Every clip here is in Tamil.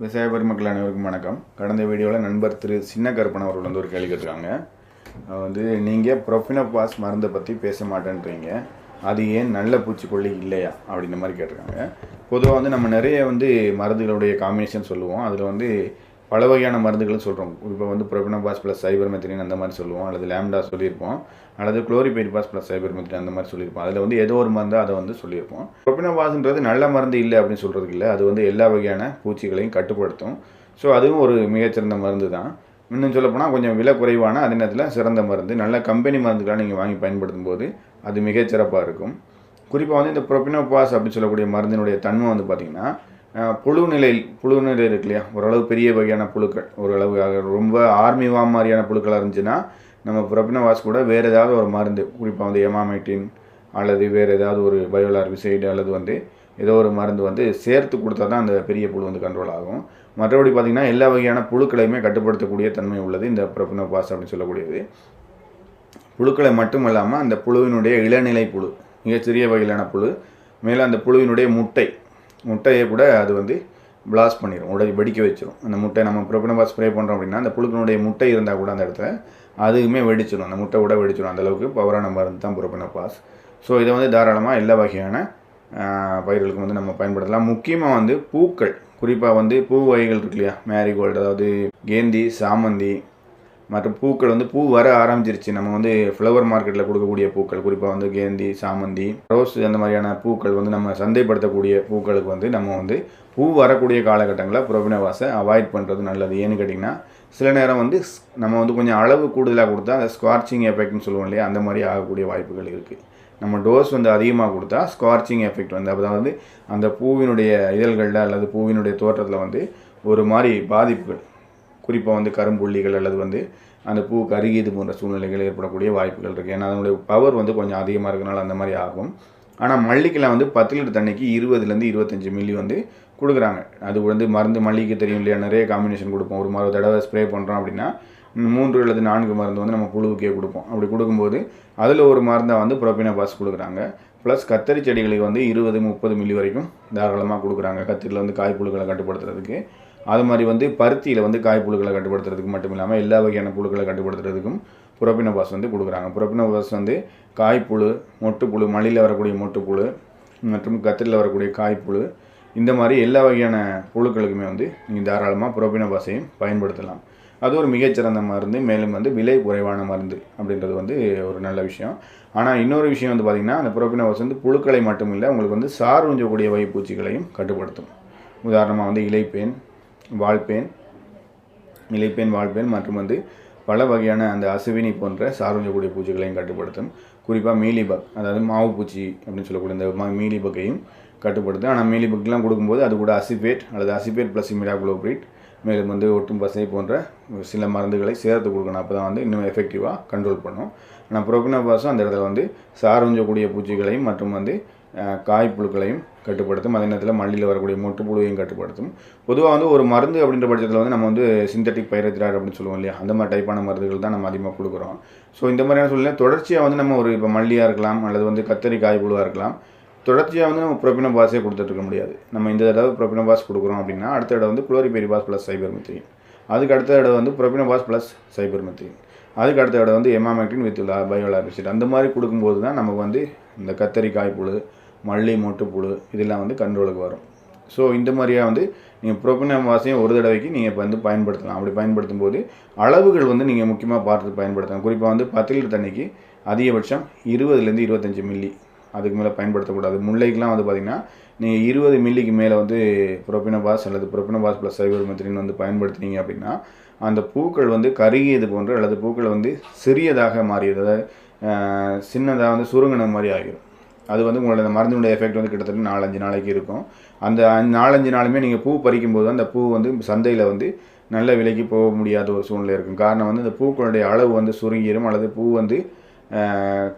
விவசாய பெருமக்கள் அனைவருக்கும் வணக்கம். கடந்த வீடியோவில் நண்பர் திரு சின்ன கருப்பன் அவர்கள் வந்து ஒரு கேள்வி கேட்டிருக்காங்க. வந்து நீங்கள் ப்ரொஃபினோபாஸ் மருந்தை பற்றி பேச மாட்டேன்றீங்க. அது ஏன் நல்ல பூச்சிக்கொல்லி இல்லையா? அப்படின்ற மாதிரி கேட்டிருக்காங்க. பொதுவாக வந்து நம்ம நிறைய வந்து மருந்துகளுடைய காம்பினேஷன் சொல்லுவோம். அதில் வந்து பல வகையான மருந்துகளும் சொல்கிறோம் இப்போ வந்து ப்ரொபினோபாஸ் ப்ளஸ் சைபர் மெத்திரின் அந்த மாதிரி சொல்லுவோம். அல்லது லேம்டா சொல்லியிருப்போம். அல்லது குளோரிபெரிபாஸ் ப்ளஸ் சைபர் மெத்திரின் அந்த மாதிரி சொல்லியிருப்போம். அதில் வந்து ஏதோ ஒரு மருந்து அதை வந்து சொல்லியிருப்போம். ப்ரொபினோபாஸ்ன்றது நல்ல மருந்து இல்லை அப்படின்னு சொல்கிறதுக்கு இல்லை. அது வந்து எல்லா வகையான பூச்சிகளையும் கட்டுப்படுத்தும். ஸோ அதுவும் ஒரு மிகச்சிறந்த மருந்து தான் இன்னும் சொல்லப்போனால் கொஞ்சம் விலை குறைவான அதே நேரத்தில் சிறந்த மருந்து. நல்ல கம்பெனி மருந்துகளாக நீங்கள் வாங்கி பயன்படுத்தும் போது அது மிகச்சிறப்பாக இருக்கும். குறிப்பாக வந்து இந்த ப்ரொபினோபாஸ் அப்படின்னு சொல்லக்கூடிய மருந்தினுடைய தன்மை வந்து பார்த்திங்கன்னா புழு நிலையில் புழு நிலை இருக்கு இல்லையா? ஓரளவு பெரிய வகையான புழுக்கள். ஓரளவு ரொம்ப ஆர்மி வாம் மாதிரியான புழுக்களாக இருந்துச்சுன்னா நம்ம ப்ரொபினோபாஸ் கூட வேறு ஏதாவது ஒரு மருந்து குறிப்பாக வந்து எமாமைட்டின் அல்லது வேறு ஏதாவது ஒரு பயோலார் விசைடு அல்லது வந்து ஏதோ ஒரு மருந்து வந்து சேர்த்து கொடுத்தா தான் அந்த பெரிய புழு வந்து கண்ட்ரோல் ஆகும். மற்றபடி பார்த்திங்கன்னா எல்லா வகையான புழுக்களையுமே கட்டுப்படுத்தக்கூடிய தன்மை உள்ளது இந்த ப்ரொபினோபாஸ் அப்படின்னு சொல்லக்கூடியது. புழுக்களை மட்டும் இல்லாமல் அந்த புழுவினுடைய இளநிலை புழு மிகச்சிறிய வகையிலான புழு மேலே அந்த புழுவினுடைய முட்டை முட்டையை கூட அது வந்து பிளாஸ்ட் பண்ணிடும் உடல் வெடிக்க வச்சிடும் அந்த முட்டை நம்ம ப்ரோபனபாஸ் ஸ்ப்ரே பண்ணுறோம் அப்படின்னா அந்த புழுக்கினுடைய முட்டை இருந்தால் கூட அந்த இடத்துல அதுவுமே வெடிச்சிடும் அந்த முட்டை கூட வெடிச்சிடும் அந்தளவுக்கு பவரான மருந்து தான் ப்ரோபனபாஸ் ஸோ இதை வந்து தாராளமாக எல்லா வகையான பயிர்களுக்கும் வந்து நம்ம பயன்படுத்தலாம். முக்கியமாக வந்து பூக்கள். குறிப்பாக வந்து பூ வகைகள் இருக்கு இல்லையா? மேரிகோல்டு அதாவது கேந்தி சாமந்தி மற்றும் பூக்கள் வந்து பூ வர ஆரம்பிச்சிருச்சு. நம்ம வந்து ஃப்ளவர் மார்க்கெட்டில் கொடுக்கக்கூடிய பூக்கள் குறிப்பாக வந்து கேந்தி சாமந்தி ரோஸ் அந்த மாதிரியான பூக்கள் வந்து நம்ம சந்தைப்படுத்தக்கூடிய பூக்களுக்கு வந்து நம்ம வந்து பூ வரக்கூடிய காலகட்டங்களில் புரோபினவாசை அவாய்ட் பண்ணுறது நல்லது. ஏன்னு கேட்டிங்கன்னா சில நேரம் வந்து ஸ்- நம்ம வந்து கொஞ்சம் அளவு கூடுதலாக கொடுத்தா அந்த ஸ்கார்ச்சிங் எஃபெக்ட்னு சொல்லுவோம் இல்லையா? அந்த மாதிரி ஆகக்கூடிய வாய்ப்புகள் இருக்குது நம்ம டோஸ் வந்து அதிகமாக கொடுத்தா ஸ்கார்ச்சிங் எஃபெக்ட் வந்து அதாவது அந்த பூவினுடைய இதழ்களில் அல்லது பூவினுடைய தோற்றத்தில் வந்து ஒரு மாதிரி பாதிப்புகள் குறிப்பாக வந்து கரும்புள்ளிகள் அல்லது வந்து அந்த பூ கருகியது போன்ற சூழ்நிலைகள் ஏற்படக்கூடிய வாய்ப்புகள் இருக்குது ஏன்னா அதனுடைய பவர் வந்து கொஞ்சம் அதிகமாக இருக்கனால அந்த மாதிரி ஆகும். ஆனால் மல்லிக்கெல்லாம் வந்து பத்து லிட்டர் தண்ணிக்கு இருபதுலேருந்து இருபத்தஞ்சி மில்லி வந்து கொடுக்குறாங்க. அது வந்து மருந்து மல்லிகை தெரியும் இல்லையா? நிறைய காம்பினேஷன் கொடுப்போம். ஒரு மறு தடவை ஸ்ப்ரே பண்ணுறோம் அப்படின்னா மூன்று அல்லது நான்கு மருந்து வந்து நம்ம புழுவுக்கே கொடுப்போம். அப்படி கொடுக்கும்போது அதில் ஒரு மருந்தாக வந்து ப்ரோபினபாஸ் கொடுக்குறாங்க. ப்ளஸ் கத்தரி செடிகளுக்கு வந்து இருபது முப்பது மில்லி வரைக்கும் தாராளமாக கொடுக்குறாங்க. கத்திரியில் வந்து காய்ப்புழுக்களை கட்டுப்படுத்துறதுக்கு. அது மாதிரி வந்து பருத்தியில் வந்து காய்ப்புழுக்களை கட்டுப்படுத்துறதுக்கு மட்டும் இல்லாமல் எல்லா வகையான புழுக்களை கட்டுப்படுத்துறதுக்கும் புரோபினோபாஸ் வந்து கொடுக்குறாங்க. புரோபினோபாஸ் வந்து காய்ப்புழு மொட்டுப்புழு மலையில் வரக்கூடிய மொட்டுப்புழு மற்றும் கத்திரியில் வரக்கூடிய காய்ப்புழு இந்த மாதிரி எல்லா வகையான புழுக்களுக்குமே வந்து நீங்கள் தாராளமாக புரோபினோபாஸையும் பயன்படுத்தலாம். அது ஒரு மிகச்சிறந்த மருந்து மேலும் வந்து விலை குறைவான மருந்து அப்படின்றது வந்து ஒரு நல்ல விஷயம். ஆனால் இன்னொரு விஷயம் வந்து பார்த்திங்கன்னா அந்த புரோபினோபாஸ் வந்து புழுக்களை மட்டும் இல்லை உங்களுக்கு வந்து சார் உஞ்சக்கூடிய வகைப்பூச்சிகளையும் கட்டுப்படுத்தும். உதாரணமாக வந்து இலைப்பேன் வால்பேன் இலைப்பேன் வால்பேன் மற்றும் வந்து பல வகையான அந்த அசுவினி போன்ற சார்வஞ்சக்கூடிய பூச்சிகளையும் கட்டுப்படுத்தும். குறிப்பாக மீலிபக் அதாவது மாவு பூச்சி அப்படின்னு சொல்லக்கூடிய இந்த மா- மீலிபக்கையும் கட்டுப்படுத்தும். ஆனால் மீலிபக்லாம் கொடுக்கும்போது அது கூட அசிபேட் அல்லது அசிபேட் ப்ளஸ் இமிடாகுளோப்ரேட் மேலும் வந்து ஒட்டும் பசை போன்ற சில மருந்துகளை சேர்த்து கொடுக்கணும். அப்போ தான் வந்து இன்னும் எஃபெக்டிவாக கண்ட்ரோல் பண்ணும். ஆனால் புரோபினோபாஸும் அந்த இடத்துல வந்து சார்வஞ்சக்கூடிய பூச்சிகளையும் மற்றும் வந்து காய்ப்புழுக்களையும் கட்டுப்படுத்தும். அதே நேரத்தில் மல்லியில் வரக்கூடிய மொட்டுப்புழுவையும் கட்டுப்படுத்தும். பொதுவாக வந்து ஒரு மருந்து அப்படின்ற பட்சத்தில் வந்து நம்ம வந்து சிந்தட்டிக் பயிரத்திரார் அப்படின்னு சொல்லுவோம் இல்லையா? அந்த மாதிரி டைப்பான மருந்துகள் தான் நம்ம அதிகமாக கொடுக்குறோம். ஸோ இந்த மாதிரியான சூழ்நிலை தொடர்ச்சியாக வந்து நம்ம ஒரு இப்போ மல்லியாக இருக்கலாம் அல்லது வந்து கத்தரி காய்ப்புழுவாக இருக்கலாம் தொடர்ச்சியாக வந்து நம்ம ப்ரோபினோபாஸே பாஸே கொடுத்துட்ருக்க முடியாது. நம்ம இந்த தடவை ப்ரோபினோபாஸ் கொடுக்குறோம் அப்படின்னா அடுத்த இடம் வந்து குளோரிபெரிபாஸ் ப்ளஸ் சைபர் மெத்திரின் அதுக்கு அடுத்த தடவை வந்து ப்ரோபினோபாஸ் ப்ளஸ் சைபர் மெத்திரின் அதுக்கு அடுத்த இடம் வந்து எமாமெக்டின் வித் பயோலாபிசிட் அந்த மாதிரி கொடுக்கும்போது தான் நமக்கு வந்து இந்த கத்தரி காய்ப்புழு மல்லி மொட்டுப்புழு இதெல்லாம் வந்து கண்ட்ரோலுக்கு வரும். ஸோ இந்த மாதிரியாக வந்து நீங்கள் ப்ரோபினோபாஸையும் ஒரு தடவைக்கு நீங்கள் இப்போ வந்து பயன்படுத்தலாம். அப்படி பயன்படுத்தும் போது அளவுகள் வந்து நீங்கள் முக்கியமாக பார்த்து பயன்படுத்தலாம். குறிப்பாக வந்து பத்து லிட்டர் தண்ணிக்கு அதிகபட்சம் இருபதுலேருந்து இருபத்தஞ்சி மில்லி. அதுக்கு மேலே பயன்படுத்தக்கூடாது. முல்லைக்கெலாம் வந்து பார்த்திங்கன்னா நீங்கள் இருபது மில்லிக்கு மேலே வந்து ப்ரோபினோபாஸ் அல்லது ப்ரோபினோபாஸ் ப்ளஸ் சைபர் மெத்திரின் வந்து பயன்படுத்தினீங்க அப்படின்னா அந்த பூக்கள் வந்து கருகியது போன்று அல்லது பூக்கள் வந்து சிறியதாக மாறியது. அதாவது சின்னதாக வந்து சுருங்கின மாதிரி ஆகிடும் அது வந்து உங்களோட அந்த மருந்தினுடைய எஃபெக்ட் வந்து கிட்டத்தட்ட நாலஞ்சு நாளைக்கு இருக்கும். அந்த அஞ்சு- நாலஞ்சு நாளுமே நீங்கள் பூ பறிக்கும் போது அந்த பூ வந்து சந்தையில் வந்து நல்ல விலைக்கு போக முடியாத ஒரு சூழ்நிலை இருக்கும். காரணம் வந்து இந்த பூக்களுடைய அளவு வந்து சுருங்கிடும் அல்லது பூ வந்து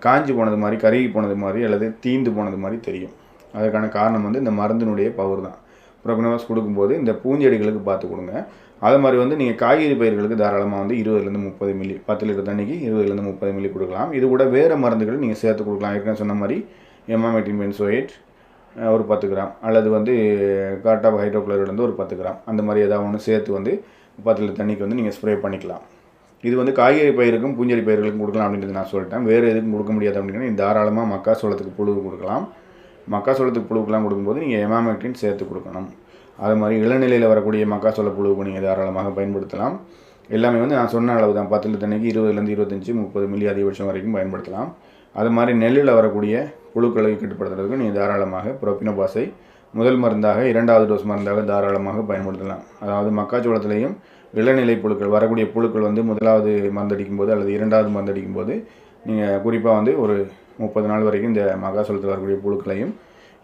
காஞ்சி போனது மாதிரி கருகி போனது மாதிரி அல்லது தீந்து போனது மாதிரி தெரியும். அதற்கான காரணம் வந்து இந்த மருந்தினுடைய பவர் தான். ப்ரோக்னோவாஸ் கொடுக்கும்போது இந்த பூஞ்செடிகளுக்கு பார்த்து கொடுங்க. அது மாதிரி வந்து நீங்கள் காய்கறி பயிர்களுக்கு தாராளமாக வந்து இருபதுலேருந்து முப்பது மில்லி பத்து லிட்டர் தண்ணிக்கு இருபதுலேருந்து முப்பது மில்லி கொடுக்கலாம். இது கூட வேறு மருந்துகள் நீங்கள் சேர்த்து கொடுக்கலாம். ஏற்கனவே சொன்ன மாதிரி எமாமெட்டின் பென்சோயேட் ஒரு பத்து கிராம். அல்லது வந்து காட்டாப் ஹைட்ரோக்ளோரைடு வந்து ஒரு பத்து கிராம். அந்த மாதிரி ஏதாவது ஒன்று சேர்த்து வந்து பத்து லிட்டர் தண்ணிக்கு வந்து நீங்கள் ஸ்ப்ரே பண்ணிக்கலாம். இது வந்து காய்கறி பயிருக்கும் பூஞ்செடி பயிர்களுக்கும் கொடுக்கலாம் அப்படின்றது நான் சொல்லிட்டேன். வேறு எதுக்கும் கொடுக்க முடியாது அப்படின்னா நீங்கள் தாராளமாக மக்காசோளத்துக்கு புழு கொடுக்கலாம். மக்காசோளத்துக்கு புழுக்கெலாம் கொடுக்கும்போது நீங்கள் எமாமெக்டின் சேர்த்து கொடுக்கணும். அது மாதிரி இளநிலையில் வரக்கூடிய மக்காசோள புழுவுக்கு நீங்கள் தாராளமாக பயன்படுத்தலாம். எல்லாமே வந்து நான் சொன்ன அளவு தான் பத்து லிட்டர் தண்ணிக்கு இருபதுலேருந்து இருபத்தஞ்சி முப்பது மில்லி அதிகபட்சம் வரைக்கும் பயன்படுத்தலாம். அது மாதிரி நெல்லில் வரக்கூடிய புழுக்களை கட்டுப்படுத்துறதுக்கு நீங்கள் தாராளமாக புரோபினோபாஸை முதல் மருந்தாக இரண்டாவது டோஸ் மருந்தாக தாராளமாக பயன்படுத்தலாம். அதாவது மக்காச்சோளத்திலையும் இளநிலை புழுக்கள் வரக்கூடிய புழுக்கள் வந்து முதலாவது மருந்தடிக்கும் போது அல்லது இரண்டாவது மருந்தடிக்கும் போது நீங்கள் குறிப்பாக வந்து ஒரு முப்பது நாள் வரைக்கும் இந்த மக்காச்சோளத்தில் வரக்கூடிய புழுக்களையும்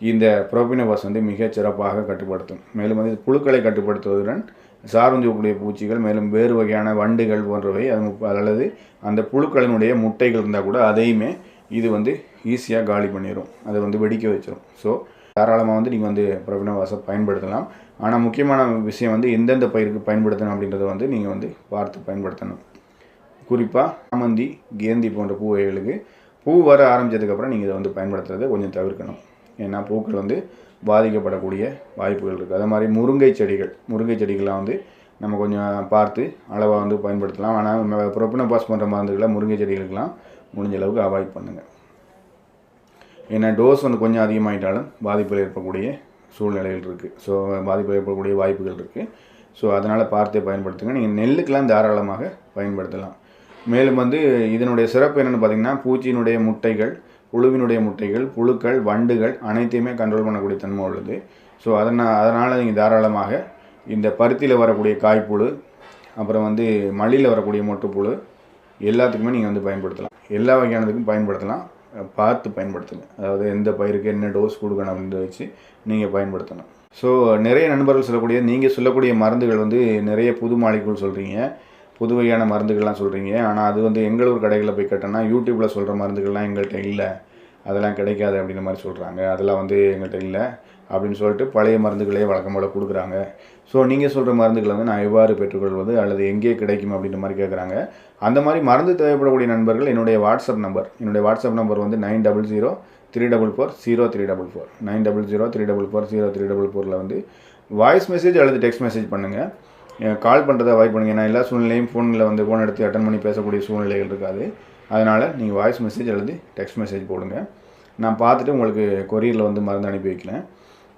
இந்த புரோபினோபாஸ் வந்து மிகச் சிறப்பாக கட்டுப்படுத்தும். மேலும் வந்து புழுக்களை கட்டுப்படுத்துவதுடன் சார்ந்திருக்கக்கூடிய பூச்சிகள் மேலும் வேறு வகையான வண்டுகள் போன்றவை அது அல்லது அந்த புழுக்களினுடைய முட்டைகள் இருந்தால் கூட அதையுமே இது வந்து ஈஸியாக காலி பண்ணிடும் அதை வந்து வெடிக்க வச்சிடும் ஸோ தாராளமாக வந்து நீங்கள் வந்து புரோபினோவாஸை பயன்படுத்தலாம். ஆனால் முக்கியமான விஷயம் வந்து எந்தெந்த பயிருக்கு பயன்படுத்தணும் அப்படின்றத வந்து நீங்கள் வந்து பார்த்து பயன்படுத்தணும். குறிப்பாக சாமந்தி கேந்தி போன்ற பூ வகைகளுக்கு பூ வர ஆரம்பித்ததுக்கப்புறம் நீங்கள் இதை வந்து பயன்படுத்துறதை கொஞ்சம் தவிர்க்கணும். ஏன்னா பூக்கள் வந்து பாதிக்கப்படக்கூடிய வாய்ப்புகள் இருக்குது அதே மாதிரி முருங்கை செடிகள் முருங்கை செடிகள்லாம் வந்து நம்ம கொஞ்சம் பார்த்து அளவாக வந்து பயன்படுத்தலாம். ஆனால் புரோப்பினோபாஸ் பண்ணுற மருந்துகளை முருங்கை செடிகளுக்கெல்லாம் முடிஞ்ச அளவுக்கு அவாய்ட் பண்ணுங்கள் ஏன்னா டோஸ் வந்து கொஞ்சம் அதிகமாகிட்டாலும் பாதிப்புகள் ஏற்படக்கூடிய சூழ்நிலைகள் இருக்குது ஸோ பாதிப்பு ஏற்படக்கூடிய வாய்ப்புகள் இருக்குது ஸோ அதனால் பார்த்தே பயன்படுத்துங்க. நீங்கள் நெல்லுக்கெல்லாம் தாராளமாக பயன்படுத்தலாம். மேலும் வந்து இதனுடைய சிறப்பு என்னென்னு பார்த்தீங்கன்னா பூச்சியினுடைய முட்டைகள் புழுவினுடைய முட்டைகள் புழுக்கள் வண்டுகள் அனைத்தையுமே கண்ட்ரோல் பண்ணக்கூடிய தன்மை உள்ளது. ஸோ அதனால் அதனால் நீங்கள் தாராளமாக இந்த பருத்தியில் வரக்கூடிய காய்ப்புழு அப்புறம் வந்து மல்லியில் வரக்கூடிய மொட்டுப்புழு எல்லாத்துக்குமே நீங்கள் வந்து பயன்படுத்தலாம். எல்லா வகையானதுக்கும் பயன்படுத்தலாம். பார்த்து பயன்படுத்துங்க. அதாவது எந்த பயிருக்கு என்ன டோஸ் கொடுக்கணும் அப்படின்றத வச்சு நீங்கள் பயன்படுத்தணும். ஸோ நிறைய நண்பர்கள் சொல்லக்கூடிய நீங்கள் சொல்லக்கூடிய மருந்துகள் வந்து நிறைய புது மாலிகுள் சொல்கிறீங்க புது வகையான மருந்துகள்லாம் சொல்கிறீங்க ஆனால் அது வந்து எங்களூர் கடைகளில் போய் கேட்டோன்னா யூடியூப்பில் சொல்கிற மருந்துகள்லாம் எங்கள்கிட்ட இல்லை. அதெல்லாம் கிடைக்காது அப்படின்ற மாதிரி சொல்கிறாங்க அதெல்லாம் வந்து எங்கள்கிட்ட இல்லை. அப்படின்னு சொல்லிட்டு பழைய மருந்துகளே வழக்கம் போல் கொடுக்குறாங்க. ஸோ நீங்கள் சொல்கிற மருந்துகளை வந்து நான் எவ்வாறு பெற்றுக்கொள்வது அல்லது எங்கே கிடைக்கும் அப்படின்ற மாதிரி கேட்குறாங்க அந்த மாதிரி மருந்து தேவைப்படக்கூடிய நண்பர்கள் என்னுடைய வாட்ஸ்அப் நம்பர். என்னுடைய வாட்ஸ்அப் நம்பர் வந்து nine double zero three double four zero three double four. Nine double zero three double four zero three double ஃபோரில் வந்து வாய்ஸ் மெசேஜ் அல்லது டெக்ஸ்ட் மெசேஜ் பண்ணுங்கள் கால் பண்ணுறதை அவாய்ட் பண்ணுங்கள் ஏன்னா எல்லா சூழ்நிலையும் ஃபோனில் வந்து ஃபோன் எடுத்து அட்டன் பண்ணி பேசக்கூடிய சூழ்நிலைகள் இருக்காது. அதனால் நீங்கள் வாய்ஸ் மெசேஜ் அல்லது டெக்ஸ்ட் மெசேஜ் போடுங்க. நான் பார்த்துட்டு உங்களுக்கு கொரியரில் வந்து மருந்து அனுப்பி வைக்கிறேன்.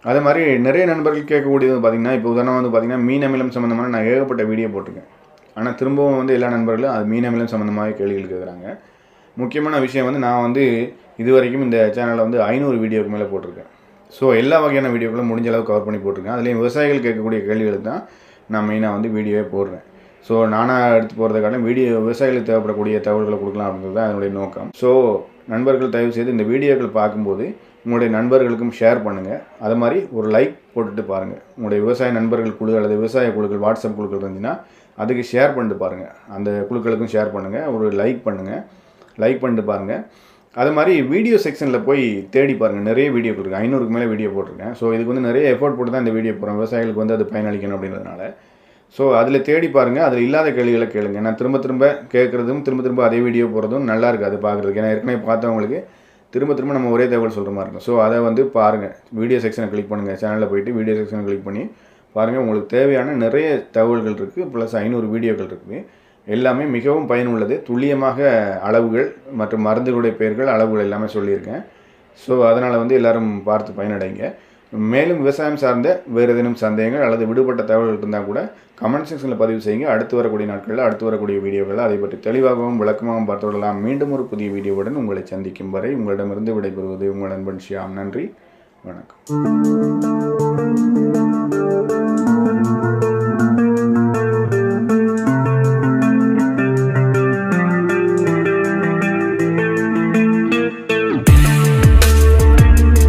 அதே மாதிரி நிறைய நண்பர்கள் கேட்கக்கூடியது பார்த்தீங்கன்னா இப்போ உதாரணம் வந்து பார்த்தீங்கன்னா மீன் அமிலம் சம்மந்தமான நான் ஏகப்பட்ட வீடியோ போட்டிருக்கேன். ஆனால் திரும்பவும் வந்து எல்லா நண்பர்களும் அது மீன் அமிலம் சம்மந்தமாக கேள்விகள் கேட்குறாங்க முக்கியமான விஷயம் வந்து நான் வந்து இது வரைக்கும் இந்த சேனலில் வந்து ஐநூறு வீடியோக்கு மேலே போட்டிருக்கேன். ஸோ எல்லா வகையான வீடியோக்களும் முடிஞ்ச அளவு கவர் பண்ணி போட்டிருக்கேன். அதுலேயும் விவசாயிகள் கேட்கக்கூடிய கேள்விகளுக்கு தான் நான் மெயினாக வந்து வீடியோவே போடுறேன். ஸோ நானாக எடுத்து போகிறத காட்டிலும் வீடியோ விவசாயிகளுக்கு தேவைப்படக்கூடிய தகவல்களை கொடுக்கலாம் அப்படின்றது தான் அதனுடைய நோக்கம். ஸோ நண்பர்கள் தயவுசெய்து இந்த வீடியோக்கள் பார்க்கும்போது உங்களுடைய நண்பர்களுக்கும் ஷேர் பண்ணுங்கள் அது மாதிரி ஒரு லைக் போட்டுட்டு பாருங்கள் உங்களுடைய விவசாய நண்பர்கள் குழு அல்லது விவசாய குழுக்கள் வாட்ஸ்அப் குழுக்கள் இருந்துச்சுன்னா அதுக்கு ஷேர் பண்ணிட்டு பாருங்கள் அந்த குழுக்களுக்கும் ஷேர் பண்ணுங்கள் ஒரு லைக் பண்ணுங்கள் லைக் பண்ணிட்டு பாருங்கள் அது மாதிரி வீடியோ செக்ஷனில் போய் தேடி பாருங்கள் நிறைய வீடியோ இருக்குது ஐநூறுக்கு மேலே வீடியோ போட்டிருக்கேன். ஸோ இதுக்கு வந்து நிறைய எஃபோர்ட் போட்டு தான் இந்த வீடியோ போகிறோம் விவசாயிகளுக்கு வந்து அது பயனளிக்கணும் அப்படின்றதுனால. ஸோ அதில் தேடி பாருங்கள் அதில் இல்லாத கேள்விகளை கேளுங்க. நான் திரும்ப திரும்ப கேட்குறதும் திரும்ப திரும்ப அதே வீடியோ போகிறதும் நல்லா இருக்காது பார்க்குறதுக்கு ஏன்னா ஏற்கனவே பார்த்தவங்களுக்கு திரும்ப திரும்ப நம்ம ஒரே தகவல் சொல்கிற மாதிரி இருக்கும். ஸோ அதை வந்து பாருங்கள் வீடியோ செக்ஷனை கிளிக் பண்ணுங்கள் சேனலில் போயிட்டு வீடியோ செக்ஷனை கிளிக் பண்ணி பாருங்கள் உங்களுக்கு தேவையான நிறைய தகவல்கள் இருக்குது ப்ளஸ் ஐநூறு வீடியோக்கள் இருக்குது எல்லாமே மிகவும் பயனுள்ளது. துல்லியமாக அளவுகள் மற்றும் மருந்துகளுடைய பெயர்கள் அளவுகள் எல்லாமே சொல்லியிருக்கேன். ஸோ அதனால் வந்து எல்லாரும் பார்த்து பயனடைங்க. மேலும் விவசாயம் சார்ந்த வேறு ஏதேனும் சந்தேகங்கள் அல்லது விடுபட்ட தகவல்கள் இருந்தால் கூட கமெண்ட் செக்ஷனில் பதிவு செய்யுங்க. அடுத்து வரக்கூடிய நாட்களில் அடுத்து வரக்கூடிய வீடியோவில் அதை பற்றி தெளிவாகவும் விளக்கமாகவும் பார்த்து விடலாம். மீண்டும் ஒரு புதிய வீடியோவுடன் உங்களை சந்திக்கும் வரை உங்களிடமிருந்து விடைபெறுவது உங்கள் அன்பன் ஷியாம். நன்றி. வணக்கம்.